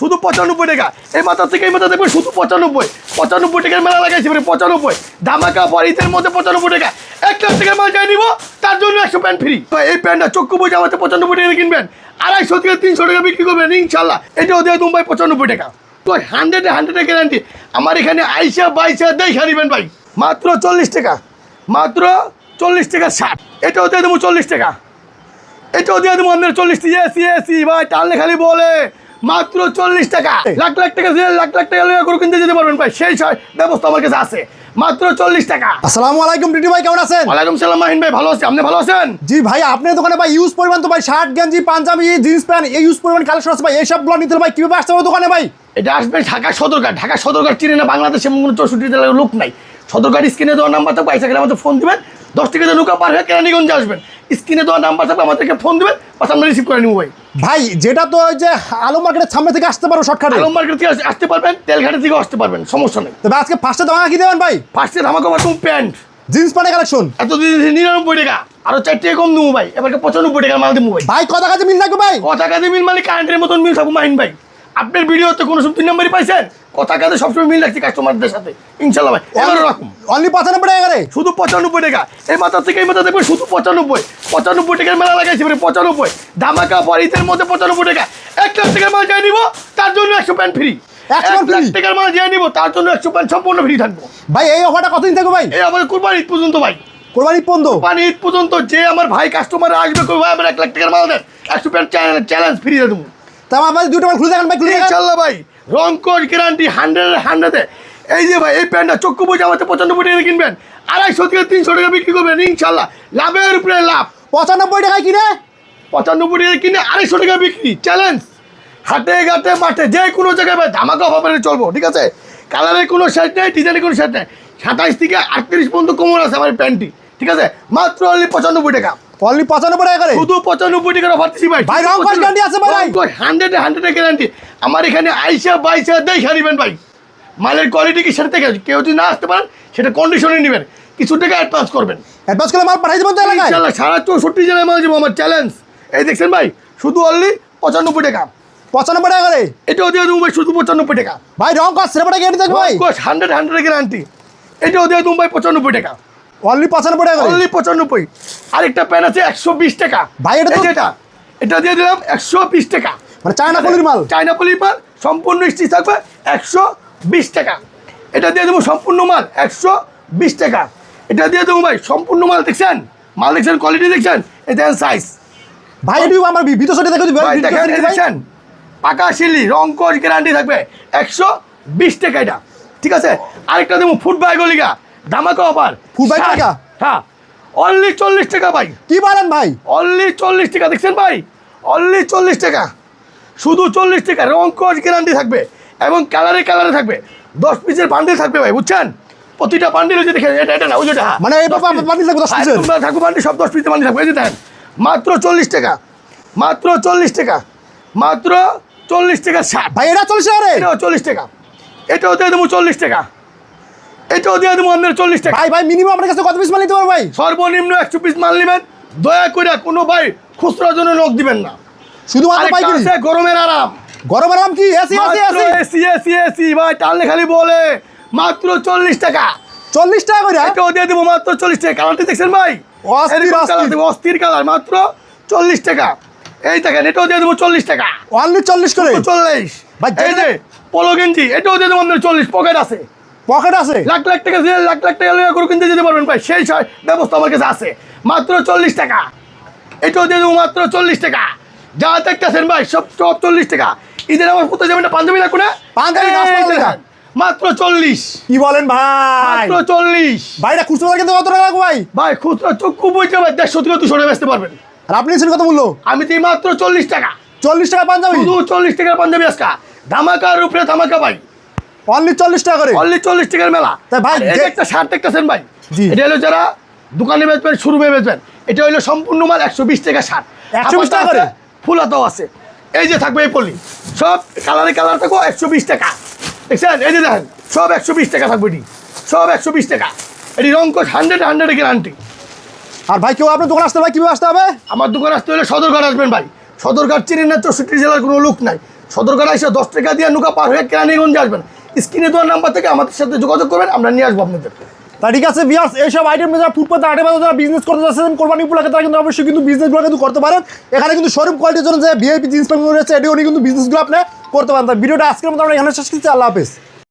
শুধু পঁচানব্বই টাকা। এই মাথা থেকে এই মাথা দেখবেন শুধু পঁচানব্বই। পঁচানব্বই টাকার মেলা লাগাইছে মানে পঁচানব্বই। ধামাকা পর ঈদের মধ্যে পঁচানব্বই টাকা। এক লাখ টাকার মাল চাই নিব, তার জন্য একশো প্যান্ট ফ্রি। এই প্যান্টটা চক্ষু বই জামাতে পঁচানব্বই টাকা কিনবেন। আড়াইশো থেকে তিনশো টাকা বিক্রি করবেন, ইনশাল্লাহ। এটাও দেয় মুম্বাই পঁচানব্বই টাকা। তো হান্ড্রেডে হান্ড্রেডে গ্যারান্টি আমার এখানে আইসা বাইসা দেখা দিবেন ভাই। মাত্র চল্লিশ টাকা। মাত্র চল্লিশ টাকা ষাট। এটাও দিয়ে দেবো চল্লিশ টাকা। এটাও দিয়ে দেবো আপনার চল্লিশ এসি এসি ভাই, টানলে খালি বলে। মাত্র চল্লিশ টাকা। লাখ লাখ টাকা দিয়ে লাখ লাখ টাকা লেগে করে কিনতে যেতে পারবেন ভাই সেই সব ব্যবস্থা আমার কাছে আছে। মাত্র চল্লিশ টাকা। আসসালামু আলাইকুম টিটি ভাই কেমন আছেন? ওয়ালাইকুম সালাম মাহিন ভাই ভালো আছি। আপনি ভালো আছেন? জি ভাই আপনার দোকানে ভাই ইউজ পরিমাণ তো ভাই শার্ট গেঞ্জি পাঞ্জাবি জিন্স প্যান্ট এই ইউজ পরিমাণ কালেকশন আছে ভাই। এইসবগুলো নিতে হলে ভাই কীভাবে আসতে হবে দোকানে ভাই? এটা আসবে ঢাকা সদরঘাট। ঢাকা সদরঘাট চিনে না বাংলাদেশে কোনো চৌষট্টি জেলার লোক নাই। সদরঘাট স্ক্রিনে দেওয়ার নাম্বার থাকবে আমাদের ফোন দিবেন। দশ টাকা দিয়ে নৌকা পার হয়ে কেরানীগঞ্জে আসবেন। স্ক্রিনে দেওয়ার নাম্বার থাকবে আমাদেরকে ফোন দিবেন। আমরা রিসিভ করে নিব ভাই। ভাই যেটা তো ওই যে আলু মার্কেটের সামনে থেকে আসতে পারো শর্টকাটে। আলম মার্কেট থেকে আসতে পারবেন তেলঘাটের থেকে আসতে পারবেন সমস্যা নেই। তবে আজকে ফার্স্টে দাম কি দেবেন ভাই? ফার্স্টে ধামাকা তুমি প্যান্ট। জিন্স প্যান্টের কালেকশন এত দিন নিরানব্বই টাকা আরও চার টাকা কম দেবো ভাই এবার পঁচানব্বই টাকা মাল দেবো ভাই। ভাই কথা কাছে মিল থাকবে ভাই? কথা কাজে মিল মানে কারেন্টের মতন মিল সব মাইন ভাই। আপনার ভিডিওতে কোনো সব তিন নম্বরই পাইছেন? কথা কাজে সবসময় মিল রাখছি কাস্টমারদের সাথে। ইনশাল্লাহ ভাই এবার রাখুন অনলি পঁচানব্বই টাকা করে শুধু পঁচানব্বই টাকা। এই মাথা থেকে এই মাথা দেখবেন শুধু পঁচানব্বই। পঁচানব্বই টাকার মেলা লাগাইছে মানে পঁচানব্বই। ধামাকা পর ঈদের মধ্যে পঁচানব্বই টাকা। এক লাখ টাকার মাল চাই নিব তার জন্য একশো প্যান্ট ফ্রি 100 এক লাখ টাকার মাল চাই নিব তার জন্য একশো প্যান্ট সম্পূর্ণ ফ্রি থাকব। ভাই এই অফারটা কতদিন থাকবে ভাই? এই আমাদের কুরবানি ঈদ পর্যন্ত ভাই। কোরবানি পর্যন্ত? কুরবানি ঈদ পর্যন্ত যে আমার ভাই কাস্টমার আসবে কই ভাই আমার এক লাখ টাকার মাল দেন। একশো প্যান্ট চ্যালেঞ্জ ফ্রি দেবো। তা আমার ভাই দুটো মাল খুলে দেখেন ভাই খুলে দেখেন। ইনশাল্লাহ ভাই রংকর গ্যারান্টি হান্ড্রেড হান্ড্রেডে এই যে ভাই এই প্যান্টটা চক্ষু বুঝে আমাদের পঁচানব্বই টাকা কিনবেন। আড়াইশো থেকে তিনশো টাকা বিক্রি করবেন ইনশাল্লাহ। লাভের উপরে লাভ। পঁচানব্বই টাকায় কিনে? পঁচানব্বই টাকা কিনে আড়াইশো টাকা বিক্রি চ্যালেঞ্জ হাটে ঘাটে মাঠে যে কোনো জায়গায় ভাই ধামাকা ভাবে চলবো ঠিক আছে? কালারের কোনো শার্ট নেই ডিজাইনের কোনো শার্ট নেই। সাতাইশ থেকে আটত্রিশ পর্যন্ত কোমর আছে আমার প্যান্টটি। ঠিক আছে? মাত্র অনলি পঁচানব্বই টাকা। অনলি পঁচানব্বই টাকা করে? শুধু পঁচানব্বই টাকার অফার দিচ্ছি ভাই। ভাই, রং guarantee আছে ভাই? হান্ড্রেড হান্ড্রেড গ্যারান্টি আমার এখানে আইসা বাইসা দেখা দিবেন ভাই। মালের কোয়ালিটি কি সেটা থেকে কেউ যদি না আসতে পারেন সেটা কন্ডিশনে নেবেন। কিছু টাকা অ্যাডভান্স করবেন। অ্যাডভান্স করলে মাল পাঠাই দেবেন তো এলাকায়? সারা চৌষট্টি জেলায় মাল যাব আমার চ্যালেঞ্জ এই দেখছেন ভাই শুধু অনলি পঁচানব্বই টাকা। পঁচানব্বই টাকা করে? এটাও দিয়ে দেবো ভাই শুধু পঁচানব্বই টাকা। ভাই রং কস সেটা গ্যারান্টি থাকবে ভাই। হান্ড্রেড হান্ড্রেড গ্যারান্টি এটাও দিয়ে দেবো ভাই পঁচানব্বই টাকা। অনলি পঁচানব্বই টাকা অনলি পঁচানব্বই। আরেকটা প্যান আছে একশো বিশ টাকা। ভাই, এটা এটা এটা দিয়ে দিলাম একশো বিশ টাকা। মানে চায়না পলির মাল। চায়না পলির মাল সম্পূর্ণ স্টিচ থাকবে একশো বিশ টাকা। এটা দিয়ে দেবো সম্পূর্ণ মাল একশো বিশ টাকা। এটা দিয়ে দেবো ভাই সম্পূর্ণ মাল দেখছেন? মাল দেখছেন কোয়ালিটি দেখছেন? দেখেন সাইজ ভাই এটি আমার ভিতর সাথে দেখেন দেখছেন পাকা শিলি রং কোচ গ্যারান্টি থাকবে একশো বিশ টাকা এটা। ঠিক আছে? আরেকটা দেবো ফুট বাই গলিগা। ধামাকা অফার Food bag টাকা? হ্যাঁ। অনলি চল্লিশ টাকা ভাই। কি বলেন ভাই? অনলি চল্লিশ টাকা দেখছেন ভাই? অনলি চল্লিশ টাকা। শুধু চল্লিশ টাকা। রং কোচ গ্যারান্টি থাকবে এবং কালারে কালারে থাকবে। দশ পিসের বান্ডিল থাকবে ভাই বুঝছেন? প্রতিটা বান্ডিল হচ্ছে দেখেন এটা এটা না ওই যেটা হ্যাঁ। মানে এই বাবা বান্ডিল থাকবে দশ হ্যাঁ, পিসের তোমরা থাকো বান্ডিল সব দশ পিসের বান্ডিল থাকবে। এই যে দেখেন মাত্র চল্লিশ টাকা মাত্র চল্লিশ টাকা মাত্র চল্লিশ টাকা ষাট। ভাই এটা চল্লিশ টাকা রে। এটাও চল্লিশ টাকা। এটাও দিয়ে দেবো চল্লিশ টাকা। এটাও দিয়ে দেবো আপনার চল্লিশ টাকা। ভাই ভাই মিনিমাম আপনার কাছে কত পিস মাল নিতে পারব ভাই? সর্বনিম্ন একশো পিস মাল নেবেন। দয়া করে কোনো ভাই খুচরার জন্য লোক দিবেন না। আরেকটা গরমের আরাম। গরমের আরাম কি? AC AC AC AC AC AC ভাই টানলে খালি বলে। মাত্র চল্লিশ টাকা। চল্লিশ টাকা করে? এটাও দিয়ে দেবো মাত্র চল্লিশ টাকা। কালারটি দেখছেন ভাই? অস্থির। কালার দেবো অস্থির কালার মাত্র চল্লিশ টাকা। এই দেখেন এটাও দিয়ে দেবো চল্লিশ টাকা। অনলি চল্লিশ করে? চল্লিশ। ভাই, এই যে পোলো গেঞ্জি এটাও দিয়ে দেবো আপনার চল্লিশ। পকেট আছে। পকেট আছে? লাখ লাখ টাকা দিয়ে লাখ লাখ টাকা লেগে করে কিনতে যেতে পারবেন ভাই। সেই ব্যবস্থা আমার কাছে আছে। মাত্র চল্লিশ টাকা। এটাও দিয়ে দেবো মাত্র চল্লিশ টাকা। যা দেখতেছেন ভাই সব সব চল্লিশ টাকা। ঈদের আমার কোথায় যাবেন না পাঞ্জাবি লাগবে না পাঞ্জাবি টাকা মাত্র চল্লিশ। কি বলেন ভাই? মাত্র চল্লিশ। ভাই এটা খুচরো কিন্তু কত টাকা লাগবে ভাই? ভাই খুচরা চক্ষু বইতে ভাই দেড়শো থেকে দুশো টাকা বেচতে পারবেন। আর আপনি নিচ্ছেন কত মূল্য? আমি দিই মাত্র চল্লিশ টাকা। চল্লিশ টাকা পাঞ্জাবি। শুধু চল্লিশ টাকার পাঞ্জাবি আজকা। ধামাকার উপরে ধামাকা ভাই। অনলি চল্লিশ টাকা করে। অনলি চল্লিশ টাকার মেলা। তা ভাই, একটা শার্ট দেখতেছেন ভাই। এটা হলো যারা দোকানে বেচবেন শুরুমে বেচবেন এটা হলো সম্পূর্ণ মাল একশো বিশ টাকা শার্ট 120 টাকা করে? ফুল হাতাও আছে। এই যে থাকবে এই পল্লি সব কালারে কালার থাকব একশো বিশ টাকা। দেখছেন? এই যে দেখেন সব একশো বিশ টাকা থাকবে এটি। সব একশো বিশ টাকা। এটি রং কোচ হান্ড্রেড হান্ড্রেড গ্যারান্টি আর ভাই কেউ আপনার দোকান আসতে ভাই কীভাবে আসতে হবে? আমার দোকান আসতে হলে সদরঘাট আসবেন ভাই। সদরঘাট চিনেন না চৌষট্টি জেলার কোনো লোক নাই। সদরঘাট এসে দশ টাকা দিয়ে নৌকা পার হয়ে কেরানীগঞ্জে আসবেন। স্ক্রিনে দেওয়ার নাম্বার থেকে আমাদের সাথে যোগাযোগ করবেন, আমরা নিয়ে আসব আপনাদের। তা ঠিক আছে বিয়ার্স এইসব আইটেম যারা ফুটপাতে আটে বাজার যারা বিজনেস করতে চাচ্ছেন কোরবানি উপলক্ষে, তারা কিন্তু অবশ্যই কিন্তু বিজনেসগুলো কিন্তু করতে পারেন। এখানে কিন্তু শোরুম কোয়ালিটির জন্য যে ভিআইপি জিন্স প্যান্ট রয়েছে এটি উনি কিন্তু বিজনেসগুলো আপনি করতে পারেন। ভিডিওটা আজকের মতো আমরা এখানে শেষ করছি, আল্লাহ হাফেজ।